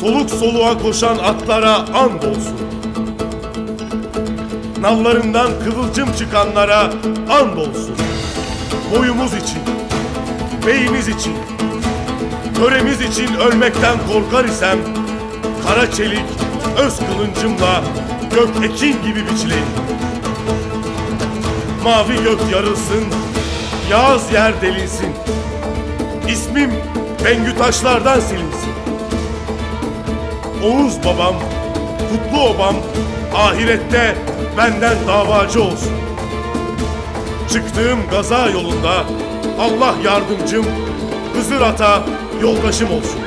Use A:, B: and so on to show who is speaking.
A: Soluk soluğa koşan atlara and olsun. Nallarından kıvılcım çıkanlara and olsun. Boyumuz için, beyimiz için, töremiz için ölmekten korkar isem, kara çelik, öz kılıncımla gök ekin gibi biçileyim. Mavi gök yarılsın, yağız yer delinsin. İsmim Bengü taşlardan silinsin. Oğuz babam, kutlu obam, ahirette benden davacı olsun. Çıktığım gaza yolunda Allah yardımcım, Hızır Ata yoldaşım olsun.